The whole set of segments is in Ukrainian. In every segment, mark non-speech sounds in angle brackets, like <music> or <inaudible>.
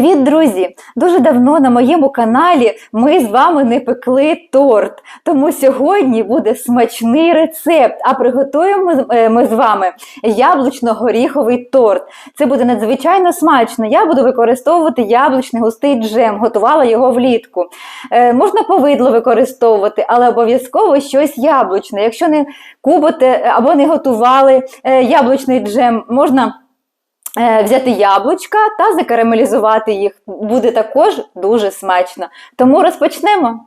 Привіт, друзі! Дуже давно на моєму каналі ми з вами не пекли торт. Тому сьогодні буде смачний рецепт. А приготуємо е, ми з вами яблучно-горіховий торт. Це буде надзвичайно смачно. Я буду використовувати яблучний густий джем. Готувала його влітку. Е, можна повидло використовувати, але обов'язково щось яблучне. Якщо не кубите або не готували е, яблучний джем, можна е, взяти яблучка та закарамелізувати їх. Буде також дуже смачно. Тому розпочнемо.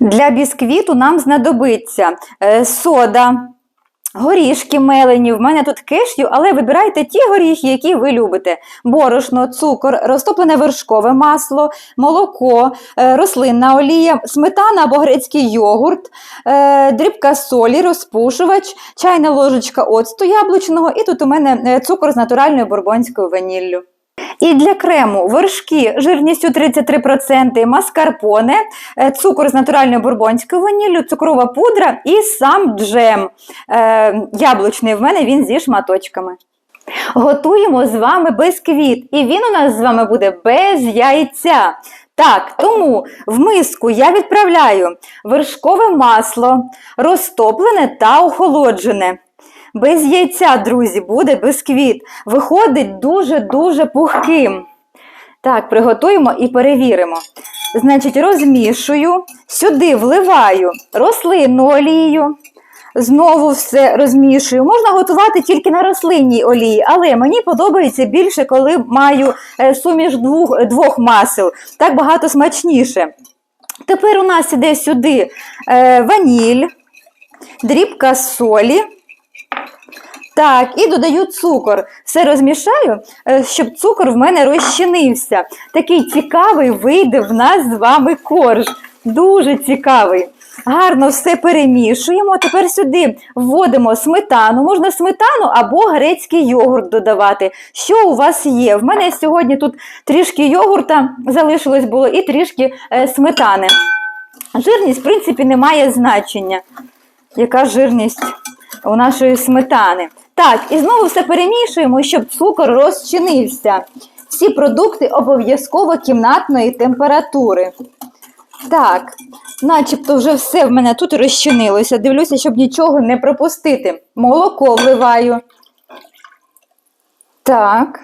Для бісквіту нам знадобиться е, сода, горішки мелені. В мене тут кишю, але вибирайте ті горіхи, які ви любите: борошно, цукор, розтоплене вершкове масло, молоко, е, рослинна олія, сметана або грецький йогурт, е, дрібка солі, розпушувач, чайна ложечка оцту яблучного, і тут у мене е, цукор з натуральною бурбонською ваніллю. І для крему вершки жирністю 33%, маскарпоне, е, цукор з натуральною бурбонською ваніллю, цукрова пудра і сам джем е, яблучний. В мене він зі шматочками. Готуємо з вами бисквіт, і він у нас з вами буде без яйця. Так, тому в миску я відправляю вершкове масло, розтоплене та охолоджене. Без яйця, друзі, буде бисквіт. Виходить дуже-дуже пухким. Так, приготуємо і перевіримо. Значить, розмішую, сюди вливаю рослинну олію. Знову все розмішую. Можна готувати тільки на рослинній олії, але мені подобається більше, коли маю е, суміш двох, двох масел. Так багато смачніше. Тепер у нас іде сюди е, ваніль, дрібка солі. Так, і додаю цукор. Все розмішаю, е, щоб цукор в мене розчинився. Такий цікавий вийде в нас з вами корж. Дуже цікавий. Гарно все перемішуємо. Тепер сюди вводимо сметану. Можна сметану або грецький йогурт додавати. Що у вас є? В мене сьогодні тут трішки йогурта залишилось було і трішки е, сметани. Жирність, в принципі, не має значення. Яка жирність у нашої сметани? Так, і знову все перемішуємо, щоб цукор розчинився. Всі продукти обов'язково кімнатної температури. Так, начебто вже все в мене тут розчинилося. Дивлюся, щоб нічого не пропустити. Молоко вливаю. Так.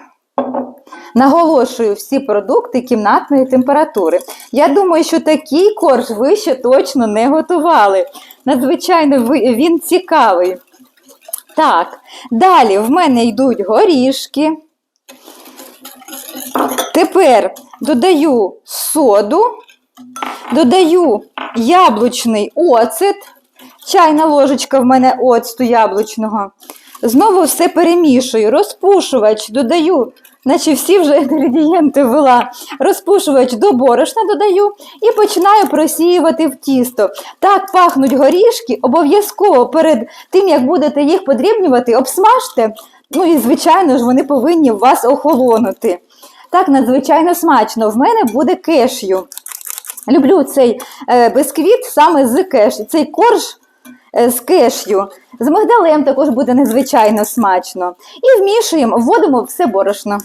Наголошую всі продукти кімнатної температури. Я думаю, що такий корж ви ще точно не готували. Надзвичайно він цікавий. Так, далі в мене йдуть горішки. Тепер додаю соду, додаю яблучний оцет, чайна ложечка в мене оцту яблучного. Знову все перемішую. Розпушувач додаю, наче всі вже <laughs> інгредієнти ввела. Розпушувач до борошна додаю і починаю просіювати в тісто. Так пахнуть горішки, обов'язково перед тим, як будете їх подрібнювати, обсмажте. Ну і, звичайно ж, вони повинні вас охолонути. Так, надзвичайно смачно. В мене буде кешю. Люблю цей е, бисквіт саме з кешю. Цей корж з кешю. З мигдалем також буде надзвичайно смачно. І вмішуємо, вводимо все борошно.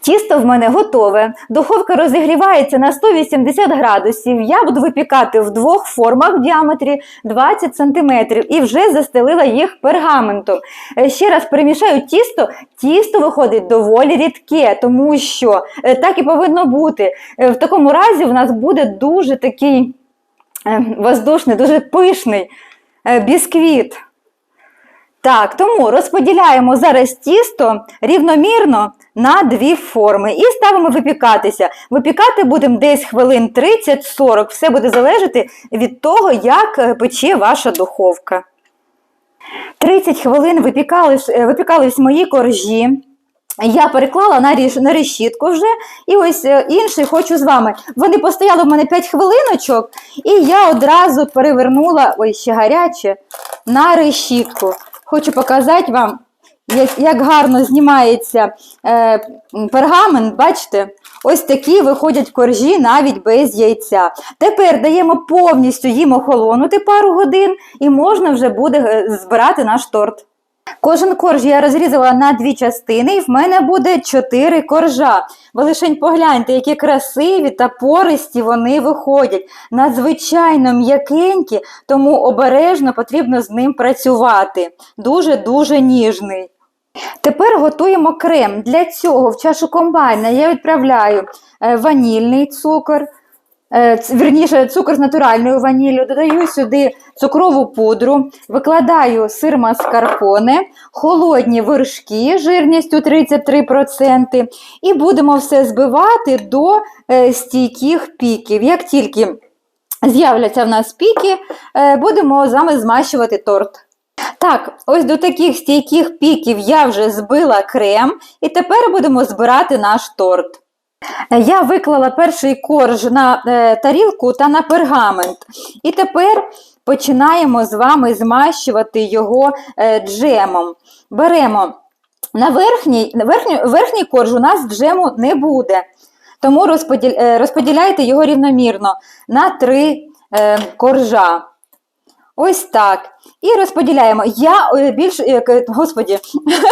Тісто в мене готове. Духовка розігрівається на 180 градусів. Я буду випікати в двох формах в діаметрі 20 см і вже застелила їх пергаментом. Е, Ще раз перемішаю тісто. Тісто виходить доволі рідке, тому що е, так і повинно бути. Е, В такому разі в нас буде дуже такий е, воздушний, дуже пишний е, бісквіт. Так, тому розподіляємо зараз тісто рівномірно на дві форми і ставимо випікатися. Випікати будемо десь хвилин 30-40. Все буде залежати від того, як е, пече ваша духовка. 30 хвилин випікались, е, випікались мої коржі. Я переклала на, ріш, на решітку вже. І ось е, інший хочу з вами. Вони постояли в мене 5 хвилиночок, і я одразу перевернула, ой, ще гаряче, на решітку. Хочу показати вам, як, як гарно знімається е, пергамент, бачите? Ось такі виходять коржі навіть без яйця. Тепер даємо повністю їм охолонути пару годин і можна вже буде е, збирати наш торт. Кожен корж я розрізала на дві частини, і в мене буде чотири коржа. Ви лишень погляньте, які красиві та пористі вони виходять. Надзвичайно м'якенькі, тому обережно потрібно з ним працювати. Дуже-дуже ніжний. Тепер готуємо крем. Для цього в чашу комбайна я відправляю е, ванільний цукор, вірніше, цукор з натуральною ваніллю, додаю сюди цукрову пудру, викладаю сир маскарпоне, холодні вершки жирністю 33%, і будемо все збивати до е, стійких піків. Як тільки з'являться в нас піки, е, будемо з вами змащувати торт. Так, ось до таких стійких піків я вже збила крем, і тепер будемо збирати наш торт. Я виклала перший корж на е, тарілку та на пергамент. І тепер починаємо з вами змащувати його е, джемом. Беремо на верхній, верхній, верхній корж у нас джему не буде. Тому е, розподіляйте його рівномірно на три коржа. Ось так. І розподіляємо. Я е, більш, е, господі,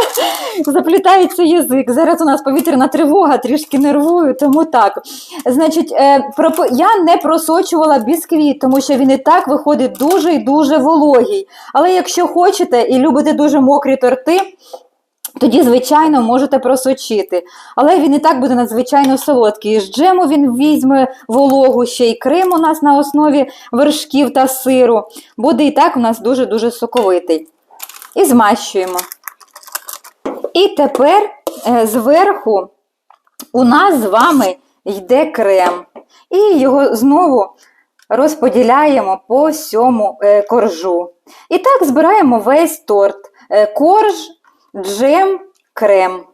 <laughs> заплітається язик. Зараз у нас повітряна тривога, трішки нервую, тому так. Значить, е, я не просочувала бісквіт, тому що він і так виходить дуже і дуже вологий. Але якщо хочете і любите дуже мокрі торти, тоді, звичайно, можете просочити. Але він і так буде надзвичайно солодкий. З джему він візьме вологу, ще й крем у нас на основі вершків та сиру. Буде і так у нас дуже-дуже соковитий. І змащуємо. І тепер е, зверху у нас з вами йде крем. І його знову розподіляємо по всьому е, коржу. І так збираємо весь торт. Е, Корж, джем, крем.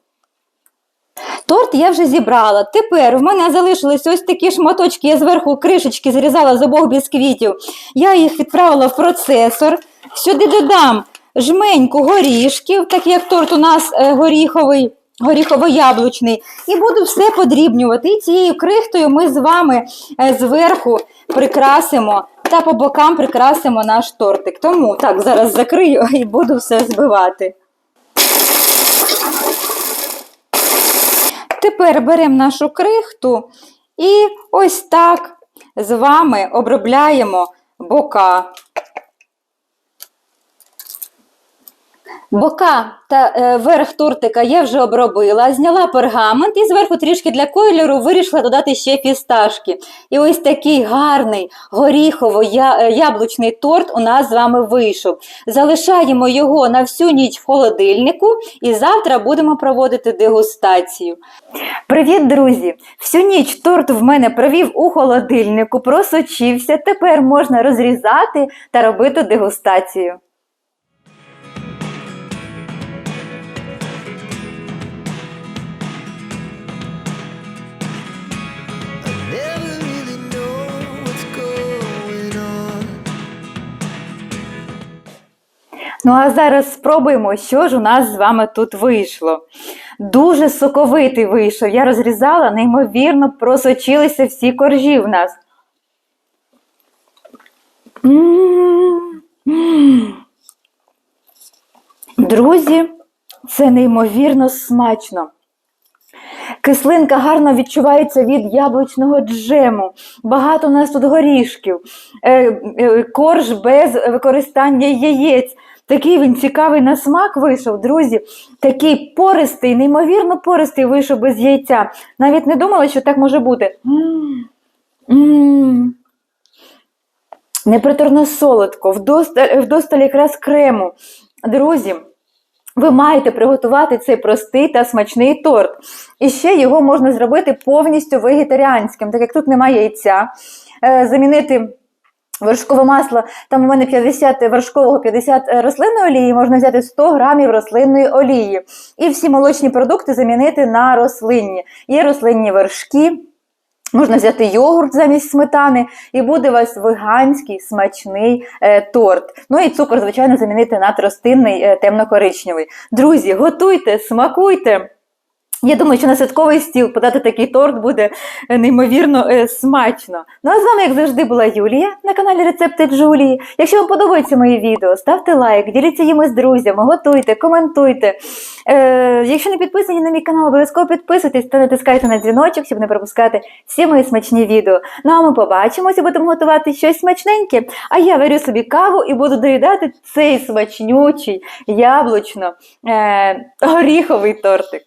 Торт я вже зібрала. Тепер в мене залишились ось такі шматочки, я зверху кришечки зрізала з обох бісквітів. Я їх відправила в процесор. Сюди додам жменьку горішків, так як торт у нас е, горіховий. Горіхово-яблучний, і буду все подрібнювати. І цією крихтою ми з вами е, зверху прикрасимо та по бокам прикрасимо наш тортик. Тому так, зараз закрию і буду все збивати. Тепер беремо нашу крихту і ось так з вами обробляємо бока. Бока та е, верх тортика я вже обробила, зняла пергамент і зверху трішки для кольору вирішила додати ще фісташки. І ось такий гарний горіхово-яблучний торт у нас з вами вийшов. Залишаємо його на всю ніч в холодильнику і завтра будемо проводити дегустацію. Привіт, друзі! Всю ніч торт в мене провів у холодильнику, просочився. Тепер можна розрізати та робити дегустацію. Ну а зараз спробуємо, що ж у нас з вами тут вийшло. Дуже соковитий вийшов. Я розрізала, неймовірно, просочилися всі коржі в нас. Друзі, це неймовірно смачно. Кислинка гарно відчувається від яблучного джему. Багато у нас тут горішків, е, е, корж без використання яєць. Такий він цікавий на смак вийшов, друзі. Такий пористий, неймовірно пористий вийшов без яйця. Навіть не думала, що так може бути. М. М. Неприторно солодко, вдосталь, вдосталь якраз крему. Друзі, ви маєте приготувати цей простий та смачний торт. І ще його можна зробити повністю вегетаріанським, так як тут немає яйця. Е, замінити вершкове масло, там у мене 50 вершкового, 50 рослинної олії, можна взяти 100 грамів рослинної олії. І всі молочні продукти замінити на рослинні. Є рослинні вершки. Можна взяти йогурт замість сметани, і буде у вас веганський смачний е, торт. Ну і цукор, звичайно, замінити на тростинний е, темно-коричневий. Друзі, готуйте, смакуйте. Я думаю, що на святковий стіл подати такий торт буде е, неймовірно е, смачно. Ну а з вами, як завжди, була Юлія на каналі Рецепти Джулії. Якщо вам подобаються мої відео, ставте лайк, діліться їми з друзями, готуйте, коментуйте. Е, якщо не підписані на мій канал, обов'язково підписуйтесь та натискайте на дзвіночок, щоб не пропускати всі мої смачні відео. Ну а ми побачимося, будемо готувати щось смачненьке. А я варю собі каву і буду доїдати цей смачнючий яблучно е, горіховий тортик.